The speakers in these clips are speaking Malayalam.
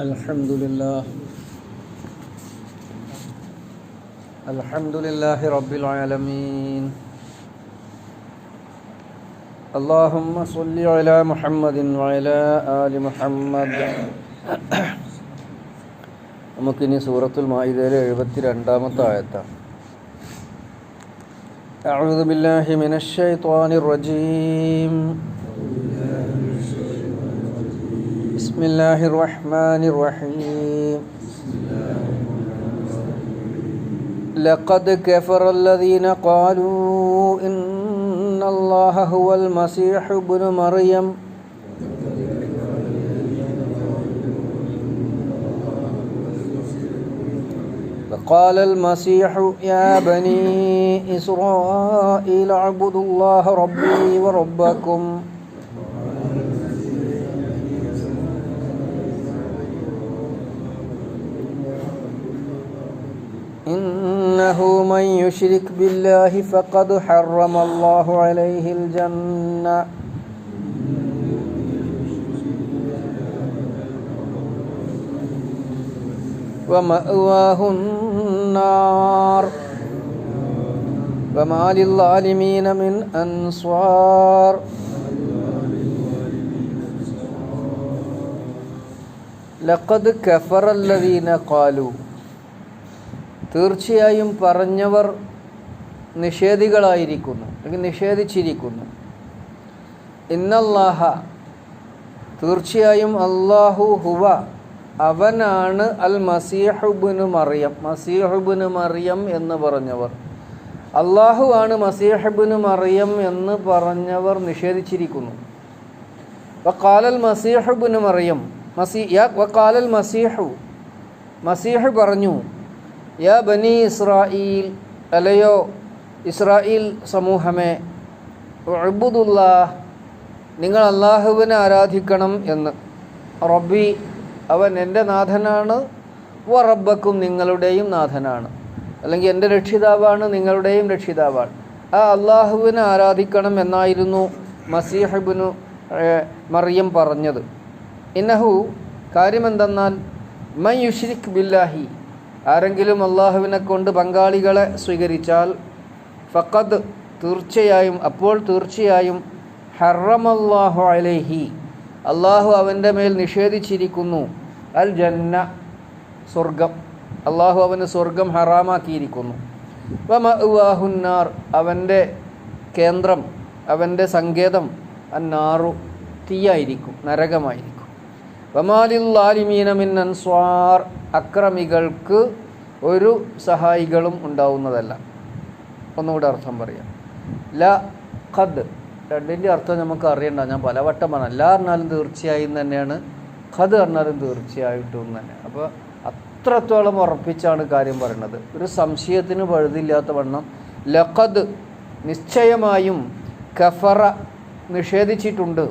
الحمد لله الحمد لله رب العالمين اللهم صل على محمد وعلى آل محمد നമുക്കിനി സൂറത്തുൽ മായിദയിലെ എഴുപത്തി രണ്ടാമത്തെ ആയത്താണ് أعوذ بالله من الشيطان الرجيم بسم الله الرحمن الرحيم. لقد كفر الذين قالوا إن الله هو المسيح ابن مريم. فقال المسيح يا بني إسرائيل اعبدوا الله ربي وربكم. إنه من يشرك بالله فقد حرم الله عليه الجنة. ومأواه النار. وما للظالمين من أنصار. لقد كفر الذين قالوا തീർച്ചയായും പറഞ്ഞവർ നിഷേധികളായിരിക്കുന്നു അല്ലെങ്കിൽ നിഷേധിച്ചിരിക്കുന്നു. ഇന്നല്ലാഹ തീർച്ചയായും അള്ളാഹു ഹുവ അവനാണ് അൽ മസീഹുബിന് മറിയം. മസീഹുബിന് മറിയം എന്ന് പറഞ്ഞവർ. അള്ളാഹു ആണ് മസീഹബിന് മറിയം എന്ന് പറഞ്ഞവർ നിഷേധിച്ചിരിക്കുന്നു. വക്കാലൽ മസീഹുബിന് മറിയം മസീ വക്കാലൽ മസീഹു മസീഹ് പറഞ്ഞു യാ ബനി ഇസ്രായേൽ അലയോ ഇസ്രായേൽ സമൂഹമേ അബുദുല്ലാ നിങ്ങൾ അള്ളാഹുവിനെ ആരാധിക്കണം എന്ന്. റബ്ബി അവൻ എന്റെ നാഥനാണ് വ റബ്ബക്കും നിങ്ങളുടെയും നാഥനാണ്. അല്ലെങ്കിൽ എന്റെ രക്ഷിതാവാണ് നിങ്ങളുടെയും രക്ഷിതാവാണ്. ആ അള്ളാഹുവിനെ ആരാധിക്കണം എന്നായിരുന്നു മസീഹബിനു മറിയം പറഞ്ഞത്. ഇന്നഹു കാര്യമെന്തെന്നാൽ മൈ യുഷ്രിഖ് ബില്ലാഹി ആരെങ്കിലും അള്ളാഹുവിനെ കൊണ്ട് പങ്കാളികളെ സ്വീകരിച്ചാൽ ഫക്കത് തീർച്ചയായും അപ്പോൾ തീർച്ചയായും ഹറമല്ലാഹു അലൈഹി. അള്ളാഹു അവന്റെ മേൽ നിഷേധിച്ചിരിക്കുന്നു. അൽ ജന്ന സ്വർഗം. അള്ളാഹു അവന് സ്വർഗം ഹറാമാക്കിയിരിക്കുന്നു. വമഅുവാഹുന്നാർ അവന്റെ കേന്ദ്രം അവന്റെ സങ്കേതം അന്നാറു തീയായിരിക്കും നരകമായിരിക്കും. അൻസ്വാർ. അക്രമികൾക്ക് ഒരു സഹായികളും ഉണ്ടാവുന്നതല്ല. ഒന്നുകൂടെ അർത്ഥം പറയാം. ല ഖദ്. രണ്ടിന്റെ അർത്ഥം നമുക്ക് അറിയണ്ട. ഞാൻ പലവട്ടം പറഞ്ഞു. ല പറഞ്ഞാലും തീർച്ചയായും തന്നെയാണ്. ഖദ് പറഞ്ഞാലും തീർച്ചയായിട്ടും തന്നെ. അപ്പോൾ അത്രത്തോളം ഉറപ്പിച്ചാണ് കാര്യം പറയുന്നത് ഒരു സംശയത്തിന് പഴുതില്ലാത്ത വണ്ണം ലഖദ് നിശ്ചയമായും കഫറ നിഷേധിച്ചിട്ടുണ്ട്.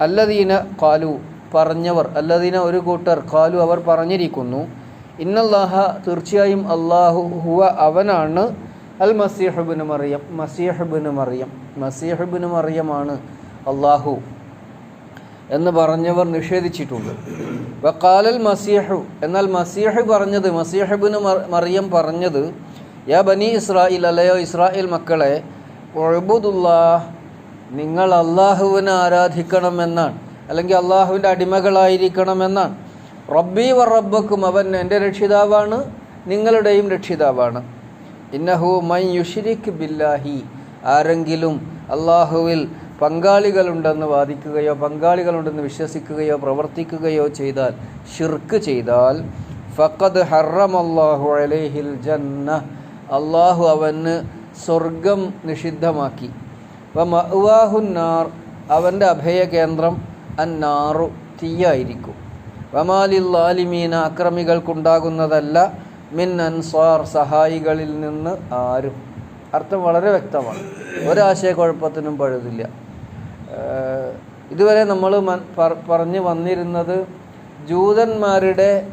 അല്ലദീന കാലു പറഞ്ഞവർ അല്ലദീന ഒരു കൂട്ടർ കാലു അവർ പറഞ്ഞിരിക്കുന്നു ഇന്നല്ലാഹ തീർച്ചയായും അള്ളാഹു ഹുവ അവനാണ്. അൽ മസീഹബിന് മറിയം മസീഹബിന് മറിയം മസീഹബിന് മറിയമാണ് അള്ളാഹു എന്ന് പറഞ്ഞവർ നിഷേധിച്ചിട്ടുണ്ട്. വക്കാലൽ മസീഹു എന്നാൽ മസീഹ് പറഞ്ഞത് മസീഹബിന് മറിയം പറഞ്ഞത് യാ ബനി ഇസ്രായേൽ അല്ലയോ ഇസ്രായേൽ മക്കളെ ഒഴുബുദുല്ലാ നിങ്ങൾ അള്ളാഹുവിനെ ആരാധിക്കണമെന്നാണ് അല്ലെങ്കിൽ അള്ളാഹുവിന്റെ അടിമകളായിരിക്കണമെന്നാണ് റബ്ബി വ റബ്ബക്കും അവൻ എന്റെ രക്ഷിതാവാണ് നിങ്ങളുടെയും രക്ഷിതാവാണ്. ഇന്നഹു മൈ യുഷിരിക് ബില്ലാഹി ആരെങ്കിലും അള്ളാഹുവിൽ പങ്കാളികളുണ്ടെന്ന് വാദിക്കുകയോ പങ്കാളികളുണ്ടെന്ന് വിശ്വസിക്കുകയോ പ്രവർത്തിക്കുകയോ ചെയ്താൽ ഷിർക്ക് ചെയ്താൽ ഫഖദ് ഹറമല്ലാഹു അലേഹിൽ ജന്ന അള്ളാഹു അവന് സ്വർഗം നിഷിദ്ധമാക്കി. വമഅ്വാഹുന്നാർ അവന്റെ അഭയകേന്ദ്രം അന്നാറു തീയായിരിക്കും. വമാലില്ലാലിമീന അക്രമികൾക്കുണ്ടാകുന്നതല്ല മിൻ അൻസാർ സഹായികളിൽ നിന്ന് ആരും. അർത്ഥം വളരെ വ്യക്തമാണ്. ഒരാശയക്കുഴപ്പത്തിനും പഴുതില്ല. ഇതുവരെ നമ്മൾ പറഞ്ഞു വന്നിരുന്നത് ജൂതന്മാരുടെ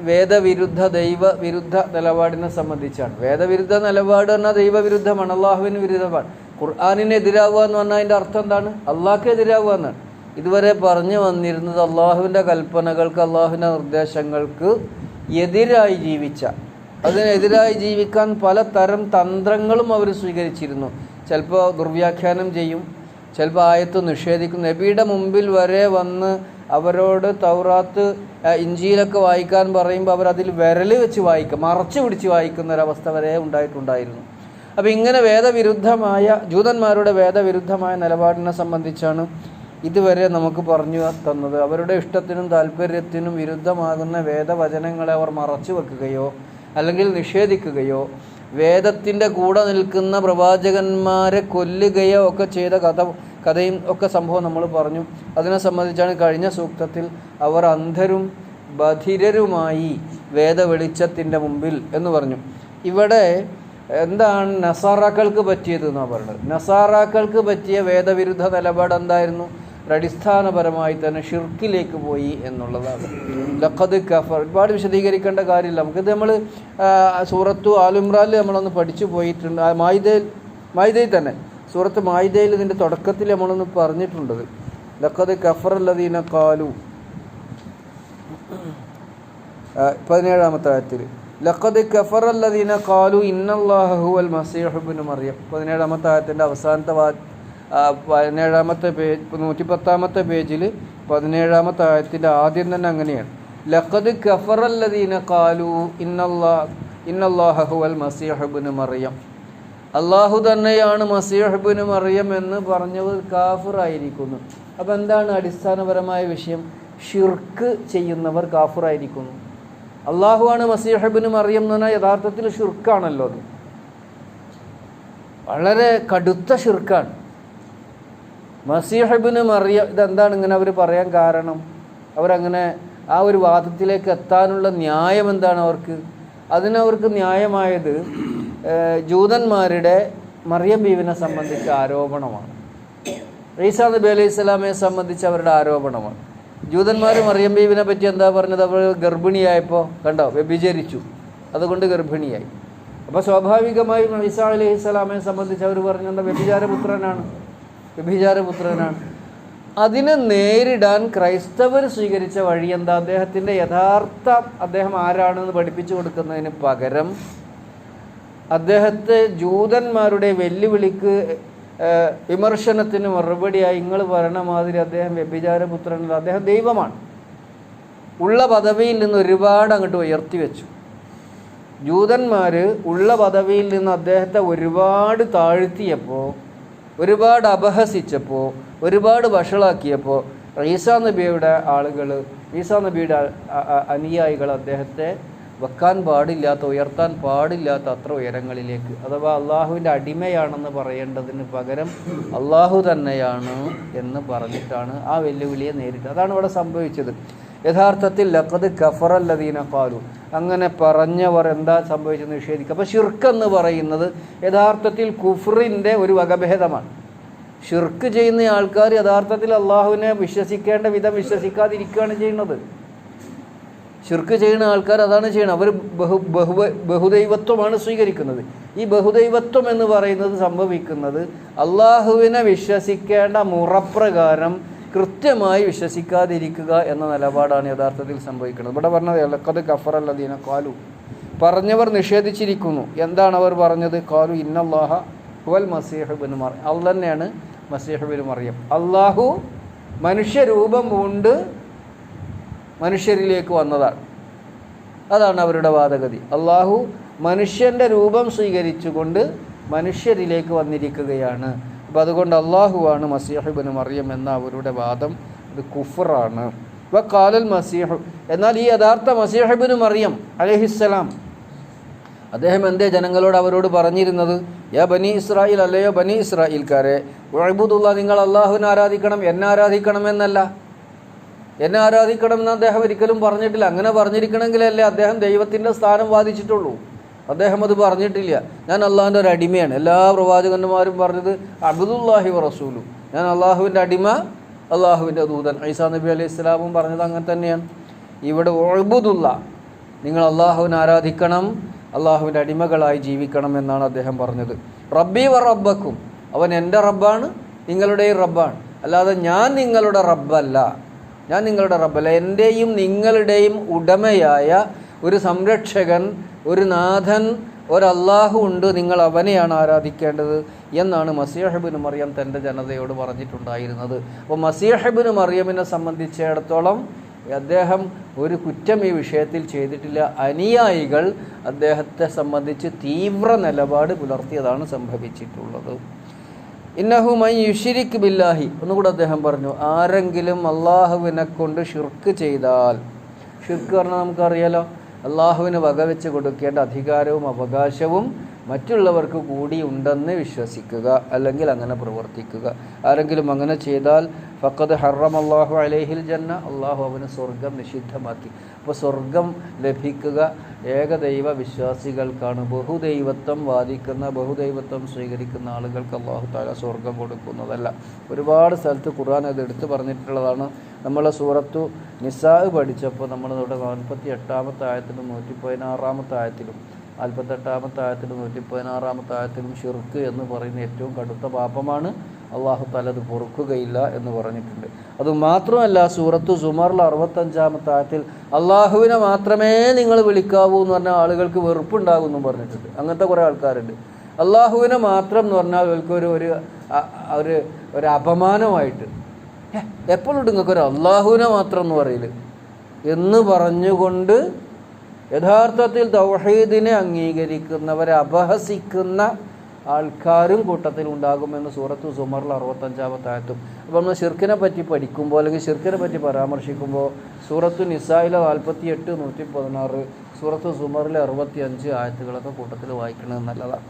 വേദവിരുദ്ധ ദൈവ വിരുദ്ധ നിലപാടിനെ സംബന്ധിച്ചാണ്. വേദവിരുദ്ധ നിലപാട് പറഞ്ഞാൽ ദൈവവിരുദ്ധമാണ് അള്ളാഹുവിന് വിരുദ്ധമാണ്. ഖുർആാനിന് എതിരാവുക എന്ന് പറഞ്ഞാൽ അതിന്റെ അർത്ഥം എന്താണ്? അള്ളാഹ്ക്ക് എതിരാവുക എന്നാണ്. ഇതുവരെ പറഞ്ഞു വന്നിരുന്നത് അള്ളാഹുവിന്റെ കൽപ്പനകൾക്ക് അള്ളാഹുവിന്റെ നിർദ്ദേശങ്ങൾക്ക് എതിരായി ജീവിച്ച അതിനെതിരായി ജീവിക്കാൻ പലതരം തന്ത്രങ്ങളും അവർ സ്വീകരിച്ചിരുന്നു. ചിലപ്പോൾ ദുർവ്യാഖ്യാനം ചെയ്യും ചിലപ്പോൾ ആയത്ത് നിഷേധിക്കും. നബിയുടെ മുമ്പിൽ വരെ വന്ന് അവരോട് തൗറാത്ത് ഇഞ്ചിയിലൊക്കെ വായിക്കാൻ പറയുമ്പോൾ അവരതിൽ വിരൽ വെച്ച് വായിക്കും മറച്ചു പിടിച്ച് വായിക്കുന്ന ഒരവസ്ഥ വരെ ഉണ്ടായിട്ടുണ്ടായിരുന്നു. അപ്പോൾ ഇങ്ങനെ വേദവിരുദ്ധമായ ജൂതന്മാരുടെ വേദവിരുദ്ധമായ നിലപാടിനെ സംബന്ധിച്ചാണ് ഇതുവരെ നമുക്ക് പറഞ്ഞു തന്നത് അവരുടെ ഇഷ്ടത്തിനും താല്പര്യത്തിനും വിരുദ്ധമാകുന്ന വേദവചനങ്ങളെ അവർ മറച്ചു വെക്കുകയോ അല്ലെങ്കിൽ നിഷേധിക്കുകയോ വേദത്തിന്റെ കൂടെ നിൽക്കുന്ന പ്രവാചകന്മാരെ കൊല്ലുകയോ ഒക്കെ ചെയ്ത കഥ കഥയും ഒക്കെ സംഭവം നമ്മൾ പറഞ്ഞു. അതിനെ സംബന്ധിച്ചാണ് കഴിഞ്ഞ സൂക്തത്തിൽ അവർ അന്ധരും ബധിരരുമായി വേദവെളിച്ചത്തിന്റെ മുമ്പിൽ എന്ന് പറഞ്ഞു. ഇവിടെ എന്താണ് നസാറാക്കൾക്ക് പറ്റിയത് എന്നാണ് പറയുന്നത് നസാറാക്കൾക്ക് പറ്റിയ വേദവിരുദ്ധ നിലപാട് എന്തായിരുന്നു? അടിസ്ഥാനപരമായി തന്നെ ഷിർക്കിലേക്ക് പോയി എന്നുള്ളതാണ്. ലഖദ് കഫർ ഒരുപാട് വിശദീകരിക്കേണ്ട കാര്യമില്ല. നമുക്കിത് നമ്മൾ സൂറത്തു ആലുംറാലിൽ നമ്മളൊന്ന് പഠിച്ചു പോയിട്ടുണ്ട്. മായിദയിൽ മായിദയിൽ തന്നെ. സൂറത്ത് മായിദയിൽ ഇതിന്റെ തുടക്കത്തിൽ നമ്മളൊന്ന് പറഞ്ഞിട്ടുണ്ടത് ലഖദ് കഫർ അല്ലദീന കാലു പതിനേഴാമത്തെ ആയത്തിൽ. ലഖദ് കഫർ അല്ലദീന കാലു ഇന്നല്ലാഹു അൽ മസീഹുബിന് മറിയം. പതിനേഴാമത്തെ ആയത്തിന്റെ അവസാനത്തെ പതിനേഴാമത്തെ പേജ് നൂറ്റിപ്പത്താമത്തെ പേജിൽ പതിനേഴാമത്തെ ആയത്തിന്റെ ആദ്യം തന്നെ അങ്ങനെയാണ്. ലഖദ് കഫർ അല്ലദീന കാലു ഇന്നല്ലാ ഇന്നല്ലാഹ ഹുവൽ മസീഹുബിന് മറിയം. അള്ളാഹു തന്നെയാണ് മസീഹബിന് മറിയം എന്ന് പറഞ്ഞത് കാഫിറായിരിക്കുന്നു. അപ്പം എന്താണ് അടിസ്ഥാനപരമായ വിഷയം? ഷിർക്ക് ചെയ്യുന്നവർ കാഫിറായിരിക്കുന്നു. അള്ളാഹുവാണ് മസീഹബിന് മറിയം എന്ന് പറഞ്ഞാൽ യഥാർത്ഥത്തിൽ ഷിർക്കാണല്ലോ അത്. വളരെ കടുത്ത ഷിർക്കാണ്. മസീഹബിന് മറിയ ഇതെന്താണ് ഇങ്ങനെ അവർ പറയാൻ കാരണം? അവരങ്ങനെ ആ ഒരു വാദത്തിലേക്ക് എത്താനുള്ള ന്യായം എന്താണ് അവർക്ക്? അതിനവർക്ക് ന്യായമായത് ജൂതന്മാരുടെ മറിയം ബീവിനെ സംബന്ധിച്ച ആരോപണമാണ്. ഈസാ നബി അലൈഹി സ്വലാമയെ സംബന്ധിച്ച് അവരുടെ ആരോപണമാണ്. ജൂതന്മാർ മറിയം ബീവിനെ പറ്റി എന്താ പറഞ്ഞത്? അവർ ഗർഭിണിയായപ്പോൾ കണ്ടോ? വ്യഭിചരിച്ചു. അതുകൊണ്ട് ഗർഭിണിയായി. അപ്പോൾ സ്വാഭാവികമായും ഈസാ അലൈഹി സ്വലാമയെ സംബന്ധിച്ച് അവർ പറഞ്ഞത് വ്യഭിചാരപുത്രനാണ്. വ്യഭിചാരപുത്രനാണ്. അതിനെ നേരിടാൻ ക്രൈസ്തവർ സ്വീകരിച്ച വഴി എന്താ? അദ്ദേഹത്തിന്റെ യഥാർത്ഥ അദ്ദേഹം ആരാണെന്ന് പഠിപ്പിച്ചു കൊടുക്കുന്നതിന് പകരം അദ്ദേഹത്തെ ജൂതന്മാരുടെ വെല്ലുവിളിക്ക് വിമർശനത്തിന് മറുപടിയായി നിങ്ങൾ പറയണ മാതിരി അദ്ദേഹം വ്യഭിചാരപുത്രനല്ല. അദ്ദേഹം ദൈവമാണ്. ഉള്ള പദവിയിൽ നിന്ന് ഒരുപാട് അങ്ങോട്ട് ഉയർത്തി വെച്ചു. ജൂതന്മാർ ഉള്ള പദവിയിൽ നിന്ന് അദ്ദേഹത്തെ ഒരുപാട് താഴ്ത്തിയപ്പോൾ ഒരുപാട് അപഹസിച്ചപ്പോൾ ഒരുപാട് വഷളാക്കിയപ്പോൾ ഈസാ നബിയുടെ ആളുകൾ ഈസാ നബിയുടെ അനുയായികൾ അദ്ദേഹത്തെ വെക്കാൻ പാടില്ലാത്ത ഉയർത്താൻ പാടില്ലാത്ത അത്ര ഉയരങ്ങളിലേക്ക് അഥവാ അള്ളാഹുവിന്റെ അടിമയാണെന്ന് പറയേണ്ടതിന് പകരം അള്ളാഹു തന്നെയാണ് എന്ന് പറഞ്ഞിട്ടാണ് ആ വെല്ലുവിളിയെ നേരിട്ടത്. അതാണ് ഇവിടെ സംഭവിച്ചത്. യഥാർത്ഥത്തിൽ ലഖദ് കഫറല്ലദീന കാലു അങ്ങനെ പറഞ്ഞവർ എന്താ സംഭവിച്ചെന്ന് നിഷേധിക്കുക. അപ്പോൾ ഷിർക്ക് എന്ന് പറയുന്നത് യഥാർത്ഥത്തിൽ കുഫറിന്റെ ഒരു വകഭേദമാണ്. ഷിർക്ക് ചെയ്യുന്ന ആൾക്കാർ യഥാർത്ഥത്തിൽ അള്ളാഹുവിനെ വിശ്വസിക്കേണ്ട വിധം വിശ്വസിക്കാതിരിക്കുകയാണ് ചെയ്യുന്നത്. ഷിർക്ക് ചെയ്യുന്ന ആൾക്കാർ അതാണ് ചെയ്യുന്നത്. അവർ ബഹു ബഹു ബഹുദൈവത്വമാണ് സ്വീകരിക്കുന്നത്. ഈ ബഹുദൈവത്വം എന്ന് പറയുന്നത് സംഭവിക്കുന്നത് അള്ളാഹുവിനെ വിശ്വസിക്കേണ്ട മുറപ്രകാരം കൃത്യമായി വിശ്വസിക്കാതിരിക്കുക എന്ന നിലപാടാണ് യഥാർത്ഥത്തിൽ സംഭവിക്കുന്നത്. ഇവിടെ പറഞ്ഞത് എലക്കത് കഫർ അല്ലദീന കാലു പറഞ്ഞവർ നിഷേധിച്ചിരിക്കുന്നു. എന്താണ് അവർ പറഞ്ഞത്? കാലു ഇന്നല്ലാഹ ഹുവൽ ബിൻ മറിയം അത് തന്നെയാണ് മസീഹ് ബിൻ മറിയം. അള്ളാഹു മനുഷ്യരൂപം കൊണ്ട് മനുഷ്യരിലേക്ക് വന്നതാണ്. അതാണ് അവരുടെ വാദഗതി. അള്ളാഹു മനുഷ്യന്റെ രൂപം സ്വീകരിച്ചുകൊണ്ട് മനുഷ്യരിലേക്ക് വന്നിരിക്കുകയാണ്. അപ്പോൾ അതുകൊണ്ട് അള്ളാഹുവാണ് മസീഹുബിന് മറിയം എന്ന അവരുടെ വാദം. ഇത് കുഫറാണ്. വ കാലൽ മസീഹു. എന്നാൽ ഈ യഥാർത്ഥ മസീഹബിന് മറിയം അലഹിസ്സലാം അദ്ദേഹം എന്തേ ജനങ്ങളോട് അവരോട് പറഞ്ഞിരുന്നത്? യാ ബനി ഇസ്രായേൽ അല്ലയോ ബനി ഇസ്രായേൽക്കാരെ വഴുബുദുള്ള നിങ്ങൾ അള്ളാഹുവിനെ ആരാധിക്കണം എന്നെ ആരാധിക്കണം എന്നല്ല. എന്നെ ആരാധിക്കണം എന്ന് അദ്ദേഹം ഒരിക്കലും പറഞ്ഞിട്ടില്ല. അങ്ങനെ പറഞ്ഞിരിക്കണമെങ്കിലല്ലേ അദ്ദേഹം ദൈവത്തിന്റെ സ്ഥാനം വാദിച്ചിട്ടുള്ളൂ. അദ്ദേഹം അത് പറഞ്ഞിട്ടില്ല. ഞാൻ അള്ളാഹുവിന്റെ ഒരു അടിമയാണ്. എല്ലാ പ്രവാചകന്മാരും പറഞ്ഞത് അബ്ദുല്ലാഹി റസൂലു. ഞാൻ അള്ളാഹുവിന്റെ അടിമ അള്ളാഹുവിന്റെ ദൂതൻ. ഐസാ നബി അലൈഹി ഇസ്ലാമും പറഞ്ഞത് അങ്ങനെ തന്നെയാണ്. ഇവിടെ ഒഴുബുദുള്ള നിങ്ങൾ അള്ളാഹുവിനെ ആരാധിക്കണം അള്ളാഹുവിന്റെ അടിമകളായി ജീവിക്കണം എന്നാണ് അദ്ദേഹം പറഞ്ഞത്. റബ്ബി വ റബ്ബക്കും അവൻ എന്റെ റബ്ബാണ് നിങ്ങളുടെയും റബ്ബാണ്. അല്ലാതെ ഞാൻ നിങ്ങളുടെ റബ്ബല്ല. ഞാൻ നിങ്ങളുടെ റബ്ബല്ല. എന്റെയും നിങ്ങളുടെയും ഉടമയായ ഒരു സംരക്ഷകൻ ഒരു നാഥൻ ഒരല്ലാഹു ഉണ്ട് നിങ്ങൾ അവനെയാണ് ആരാധിക്കേണ്ടത് എന്നാണ് മസിയഹബിന് മറിയം തന്റെ ജനതയോട് പറഞ്ഞിട്ടുണ്ടായിരുന്നത്. അപ്പോൾ മസിയഹബിന് മറിയമിനെ സംബന്ധിച്ചിടത്തോളം അദ്ദേഹം ഒരു കുറ്റം ഈ വിഷയത്തിൽ ചെയ്തിട്ടില്ല. അനുയായികൾ അദ്ദേഹത്തെ സംബന്ധിച്ച് തീവ്ര നിലപാട് പുലർത്തിയതാണ് സംഭവിച്ചിട്ടുള്ളത്. ഇന്നഹു മൈ യുഷിരിക്ക് ബില്ലാഹി ഒന്നുകൂടെ അദ്ദേഹം പറഞ്ഞു ആരെങ്കിലും അള്ളാഹുവിനെ കൊണ്ട് ഷിർക്ക് ചെയ്താൽ ഷിർക്ക് പറഞ്ഞാൽ നമുക്കറിയാലോ അള്ളാഹുവിന് വകവെച്ച് കൊടുക്കേണ്ട അധികാരവും അവകാശവും മറ്റുള്ളവർക്ക് കൂടി ഉണ്ടെന്ന് വിശ്വസിക്കുക അല്ലെങ്കിൽ അങ്ങനെ പ്രവർത്തിക്കുക. ആരെങ്കിലും അങ്ങനെ ചെയ്താൽ ഫക്കത് ഹറം അള്ളാഹു അലൈഹിൽ ജന്ന അള്ളാഹു അവന് സ്വർഗം നിഷിദ്ധമാക്കി. അപ്പോൾ സ്വർഗം ലഭിക്കുക ഏകദൈവ വിശ്വാസികൾക്കാണ്. ബഹുദൈവത്വം വാദിക്കുന്ന ബഹുദൈവത്വം സ്വീകരിക്കുന്ന ആളുകൾക്ക് അള്ളാഹു താല സ്വർഗം കൊടുക്കുന്നതല്ല. ഒരുപാട് സ്ഥലത്ത് ഖുർആൻ അത് എടുത്തു പറഞ്ഞിട്ടുള്ളതാണ്. നമ്മൾ സൂറത്തു നിസാഹ് പഠിച്ചപ്പോൾ നമ്മൾ ഇവിടെ നാൽപ്പത്തി എട്ടാമത്തെ ആയത്തിലും നൂറ്റി പതിനാറാമത്തെ ആയത്തിലും നാൽപ്പത്തെട്ടാമത്തെ ആയത്തിലും നൂറ്റി പതിനാറാമത്തെ ആയത്തിലും ഷിർക്ക് എന്ന് പറയുന്ന ഏറ്റവും കടുത്ത പാപമാണ് അള്ളാഹു തലത് പൊറുക്കുകയില്ല എന്ന് പറഞ്ഞിട്ടുണ്ട്. അത് മാത്രമല്ല സൂറത്തു സുമറിൽ അറുപത്തഞ്ചാമത്തെ ആയത്തിൽ അള്ളാഹുവിനെ മാത്രമേ നിങ്ങൾ വിളിക്കാവൂ എന്ന് പറഞ്ഞാൽ ആളുകൾക്ക് വെറുപ്പുണ്ടാകുമെന്നും പറഞ്ഞിട്ടുണ്ട്. അങ്ങനത്തെ കുറേ ആൾക്കാരുണ്ട്. അള്ളാഹുവിനെ മാത്രം എന്ന് പറഞ്ഞാൽ അവർക്ക് ഒരു ഒരു ഒരു അപമാനമായിട്ട് "ഹെ, എപ്പോഴും നിങ്ങൾക്ക് ഒരു അള്ളാഹുവിനെ മാത്രം എന്ന് പറയില്ല എന്ന് പറഞ്ഞുകൊണ്ട് യഥാർത്ഥത്തിൽ തൗഹീദിനെ അംഗീകരിക്കുന്നവരെ അപഹസിക്കുന്ന ആൾക്കാരും കൂട്ടത്തിൽ ഉണ്ടാകുമെന്ന് സൂറത്ത് സുമറിൽ അറുപത്തഞ്ചാമത്തെ ആയത്തും അപ്പോൾ നമ്മൾ ഷിർക്കിനെ പറ്റി പഠിക്കുമ്പോൾ അല്ലെങ്കിൽ ഷിർക്കിനെ പറ്റി പരാമർശിക്കുമ്പോൾ സൂറത്ത് നിസായിലെ നാൽപ്പത്തി എട്ട് നൂറ്റി പതിനാറ് സൂറത്ത് സുമറിലെ അറുപത്തി അഞ്ച് ആയത്തുകളൊക്കെ കൂട്ടത്തിൽ വായിക്കുന്നത് നല്ലതാണ്.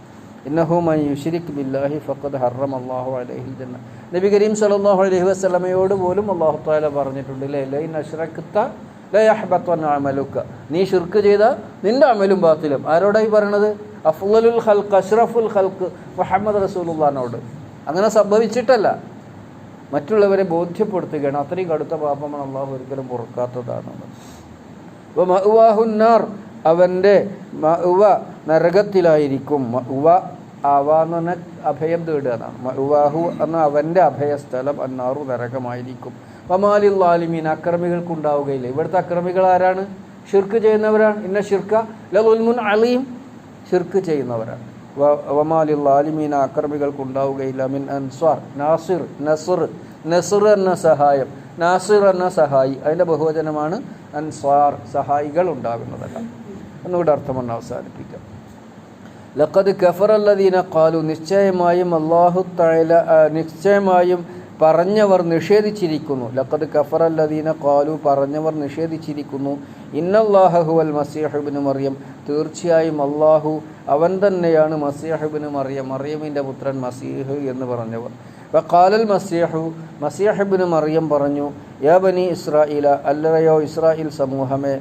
ഇന്നഹു മൻ യുഷിരിക് ബില്ലാഹി ഫഖദ് ഹറം അല്ലാഹു അലൈഹിൽ ജന്ന. നബി കരീം സല്ലല്ലാഹു അലൈഹി വസല്ലമയോട് പോലും അല്ലാഹു തആല പറഞ്ഞിട്ടുണ്ട് ലേ ലൈൻ അശ്റക്ത ലയഹ്ബത്വൻ അമലുക. നീ ഷിർക്ക് ചെയ്ത നിന്റെ അമലും ബാത്തിലും. ആരോടായി പറയണത്? അഫ്ലുൽ ഹൽക്ക് അഷ്റഫുൽ ഹൽക്ക് മുഹമ്മദ് റസൂലുള്ളാനോട് അങ്ങനെ സംഭവിച്ചിട്ടല്ല. മറ്റുള്ളവരെ ബോധ്യപ്പെടുത്തുകയാണ്. അത്രയും കടുത്ത പാപമാണ് അള്ളാഹു ഒരിക്കലും പൊറുക്കാത്തതാണെന്ന് അപ്പോൾ മഅ്വാഹുന്നാർ അവന്റെ മഅ്വ നരകത്തിലായിരിക്കും. മഅ്വ ആവാന്ന് പറഞ്ഞാൽ അഭയം തേടുക എന്നാണ് മറുവാഹു എന്ന അവന്റെ അഭയസ്ഥലം അന്നാറു നരകമായിരിക്കും. വമാലിൽ ആലിമീൻ അക്രമികൾക്കുണ്ടാവുകയില്ല ഇവിടുത്തെ അക്രമികൾ ആരാണ്? ഷിർക്ക് ചെയ്യുന്നവരാണ്. ഇന്ന ഷിർക്ക ലുൽമുൻ അലീം. ഷിർക്ക് ചെയ്യുന്നവരാണ്. വമാലി വമാലിൽ ആലിമീൻ അക്രമികൾക്കുണ്ടാവുകയില്ല മിൻ അൻസ്വാർ നാസിർ നസർ. നസർ എന്ന സഹായം. നാസിർ എന്ന സഹായി. അതിന്റെ ബഹുവചനമാണ് അൻസ്വാർ സഹായികൾ ഉണ്ടാകുന്നതല്ല. എന്നുകൂടെ അർത്ഥം ഒന്ന് അവസാനിപ്പിക്കാം. ലഖദ് കഫറല്ലദീന ഖാലു നിശ്ചയമായും അള്ളാഹു തആല ആ, നിശ്ചയമായും പറഞ്ഞവർ നിഷേധിച്ചിരിക്കുന്നു. ലഖദ് കഫറല്ലദീന ഖാലു പറഞ്ഞവർ നിഷേധിച്ചിരിക്കുന്നു. ഇന്നല്ലാഹു അൽ മസീഹുബിന് മറിയം. തീർച്ചയായും അള്ളാഹു അവൻ തന്നെയാണ് മസീഹുബിന് മറിയം മറിയമിന്റെ പുത്രൻ മസീഹ് എന്ന് പറഞ്ഞവർ. വഖാലൽ മസീഹു മസീഹുബിന് മറിയം പറഞ്ഞു യാ ബനി ഇസ്രായേല അല്ലറയോ ഇസ്രായേൽ സമൂഹമേ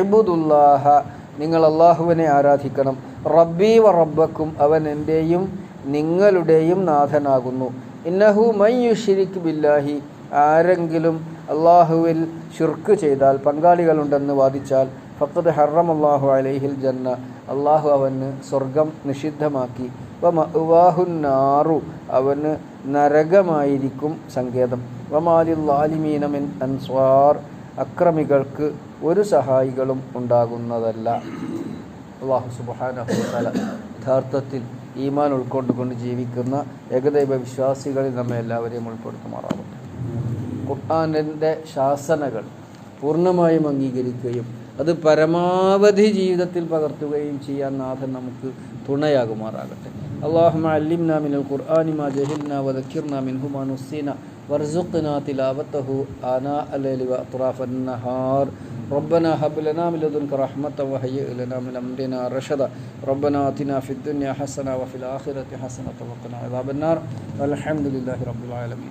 അബുദുല്ലാഹ നിങ്ങൾ അള്ളാഹുവിനെ ആരാധിക്കണം. റബ്ബി വ റബ്ബക്കും അവൻ എന്റെയും നിങ്ങളുടെയും നാഥനാകുന്നു. ഇന്നഹു മയ്യു യുഷിരിക് ബില്ലാഹി ആരെങ്കിലും അള്ളാഹുവിൽ ഷുർക്ക് ചെയ്താൽ പങ്കാളികളുണ്ടെന്ന് വാദിച്ചാൽ ഫഖദ് ഹറം അള്ളാഹു അലൈഹിൽ ജന്ന അള്ളാഹു അവന് സ്വർഗം നിഷിദ്ധമാക്കി. വമാഹുന്നാറു അവന് നരകമായിരിക്കും സങ്കേതം. വമാലിൽ ആലിമീനമിൻ അൻസ്വാർ അക്രമികൾക്ക് ഒരു സഹായികളും ഉണ്ടാകുന്നതല്ല. അള്ളാഹു സുബാന യഥാർത്ഥത്തിൽ ഈമാൻ ഉൾക്കൊണ്ടുകൊണ്ട് ജീവിക്കുന്ന ഏകദൈവ വിശ്വാസികളിൽ നമ്മെ എല്ലാവരെയും ഉൾപ്പെടുത്തുമാറാവട്ടെ. കുട്ടാനന്റെ ശാസനകൾ പൂർണമായും അംഗീകരിക്കുകയും അത് പരമാവധി ജീവിതത്തിൽ പകർത്തുകയും ചെയ്യാൻ നാഥൻ നമുക്ക് തുണയാകുമാറാകട്ടെ. അള്ളാഹുമ അല്ലിംന മിനൽ ഖുർആാനിമ ജഹിൽന വദക്കിർന മിൻഹുമാ നുസീന വർസുഖ്ന തിലാവത്തഹു ആന അലലി വ ربنا هب لنا من لدنك رحمة وهيئ لنا من أمرنا رشدا. ربنا آتنا في الدنيا حسنة وفي الآخرة حسنة وقنا عذاب النار. والحمد لله رب العالمين.